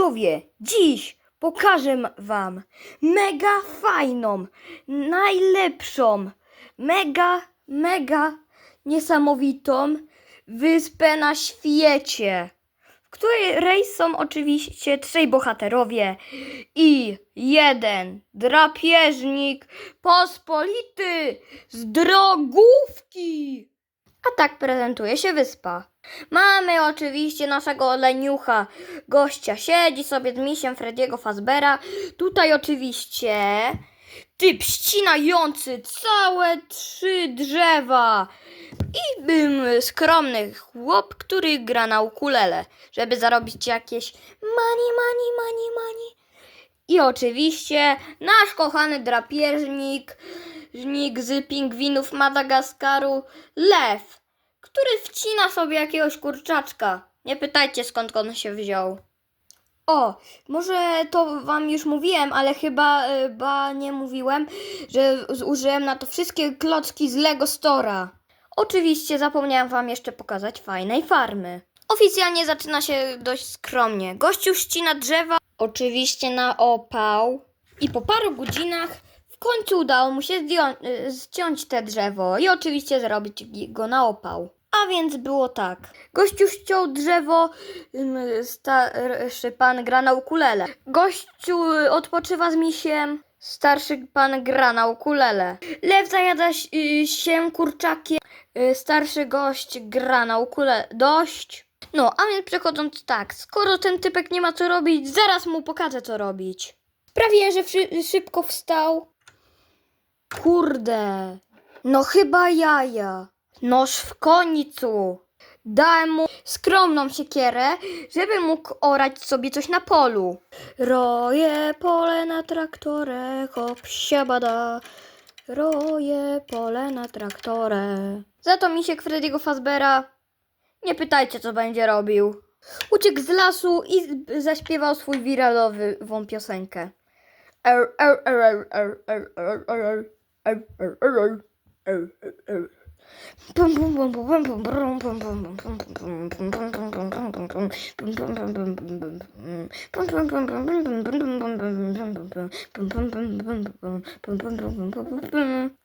Widzowie, dziś pokażę wam mega fajną, najlepszą, mega, mega niesamowitą wyspę na świecie, w której są oczywiście trzej bohaterowie i jeden drapieżnik pospolity z drogówki. A tak prezentuje się wyspa. Mamy oczywiście naszego leniucha, gościa siedzi sobie z misiem Frediego Fazbera. Tutaj oczywiście typ ścinający całe trzy drzewa. I bym skromny chłop, który gra na ukulele, żeby zarobić jakieś money, money, money, money. I oczywiście nasz kochany drapieżnik, żnik z pingwinów Madagaskaru, lew, który wcina sobie jakiegoś kurczaczka. Nie pytajcie skąd on się wziął. O, może to wam już mówiłem, ale chyba, y, ba nie mówiłem, że zużyłem na to wszystkie klocki z Lego Stora. Oczywiście zapomniałem wam jeszcze pokazać fajnej farmy. Oficjalnie zaczyna się dość skromnie. Gościu ścina drzewa, oczywiście na opał. I po paru godzinach w końcu udało mu się zdją- y, zdjąć te drzewo i oczywiście zrobić go na opał. A więc było tak. Gościu ściął drzewo, starszy pan gra na ukulele. Gościu y, odpoczywa z misiem, starszy pan gra na ukulele. Lew zajada y, się kurczakiem, starszy gość gra na ukulele. Dość. No, a więc przechodząc tak, skoro ten typek nie ma co robić, zaraz mu pokażę co robić. Sprawiłem, że szy- szybko wstał. Kurde, no chyba jaja. Noż w końcu. Dałem mu skromną siekierę, żeby mógł orać sobie coś na polu. Roję pole na traktorę, hop siabada. Roję pole na traktorę. Za to misiek Frediego Fazbera. Nie pytajcie, co będzie robił. Uciekł z lasu i zaśpiewał swój wiralową piosenkę.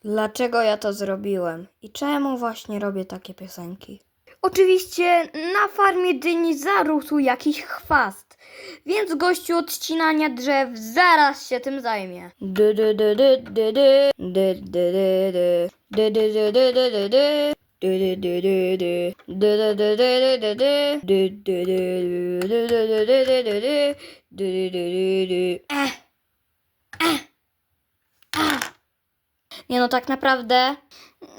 Dlaczego ja to zrobiłem? I czemu właśnie robię takie piosenki? Oczywiście na farmie dyni zarósł jakiś chwast, więc gościu od ścinania drzew zaraz się tym zajmie. Nie no, tak naprawdę,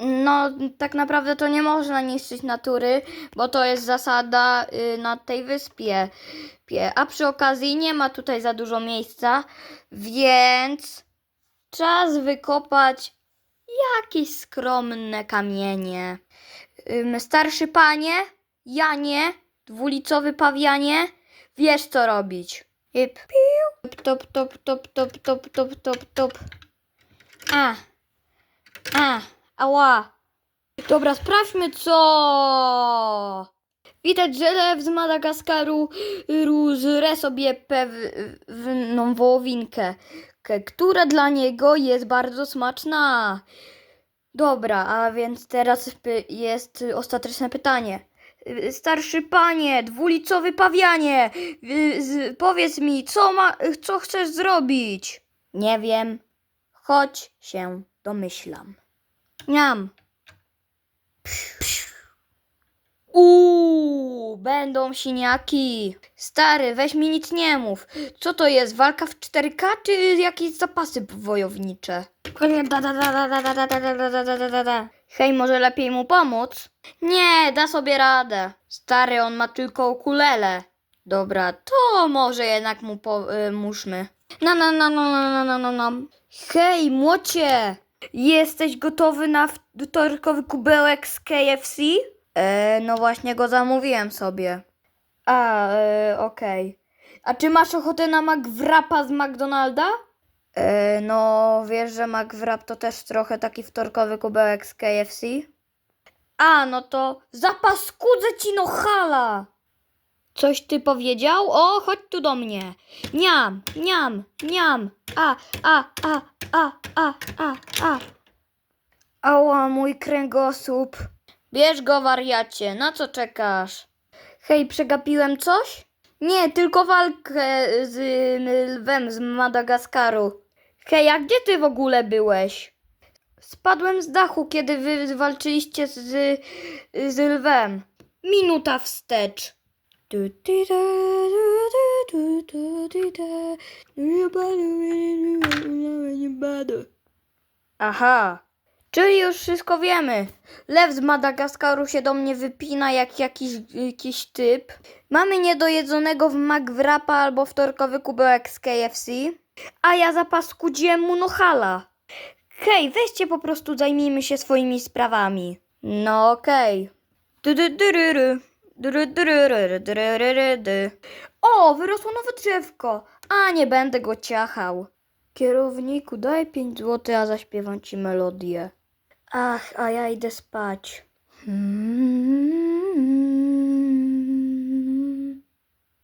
no tak naprawdę to nie można niszczyć natury, bo to jest zasada y, na tej wyspie. Pie- A przy okazji nie ma tutaj za dużo miejsca, więc czas wykopać jakieś skromne kamienie. Ym, Starszy panie, Janie, dwulicowy pawianie, wiesz co robić. Ip, piu. Top, top, top, top, top, top, top, top. A. A. Ała. Dobra, sprawdźmy co. Widać, że z Madagaskaru różre sobie pewną wołowinkę, która dla niego jest bardzo smaczna. Dobra, a więc teraz jest ostateczne pytanie. Starszy panie, dwulicowy pawianie, powiedz mi, co, ma, co chcesz zrobić? Nie wiem, choć się domyślam. Niam. Uuu, będą siniaki. Stary, weź mi nic nie mów. Co to jest, walka w 4K czy jakieś zapasy wojownicze? Hej, może lepiej mu pomóc? Nie, da sobie radę. Stary, on ma tylko ukulele. Dobra, to może jednak mu pomóżmy. Na na na na na na na na. Hej, młocie! Jesteś gotowy na wtorkowy kubełek z KFC? E, no właśnie go zamówiłem sobie. A, e, okej. A czy masz ochotę na McWrapa z McDonalda? E, no, wiesz, że McWrap to też trochę taki wtorkowy kubełek z KFC? A, no to zapaskudzę ci no hala! Coś ty powiedział? O, chodź tu do mnie. Niam, niam, niam. A, a, a, a, a, a, a. Ała, mój kręgosłup. Bierz go, wariacie, na co czekasz? Hej, przegapiłem coś? Nie, tylko walkę z y, lwem z Madagaskaru. Hej, a gdzie ty w ogóle byłeś? Spadłem z dachu, kiedy wy walczyliście z, z lwem. Minuta wstecz. Aha, czyli już wszystko wiemy. Lew z Madagaskaru się do mnie wypina jak jakiś, jakiś typ. Mamy niedojedzonego w McWrapa albo wtorkowy kubełek z KFC. A ja zapaskudziłem mu nohala. Hej, weźcie po prostu zajmijmy się swoimi sprawami. No okej. Du, o, wyrosło nowe drzewko, a nie będę go ciachał. Kierowniku, daj pięć zł, a zaśpiewam ci melodię. Ach, a ja idę spać. Hmm.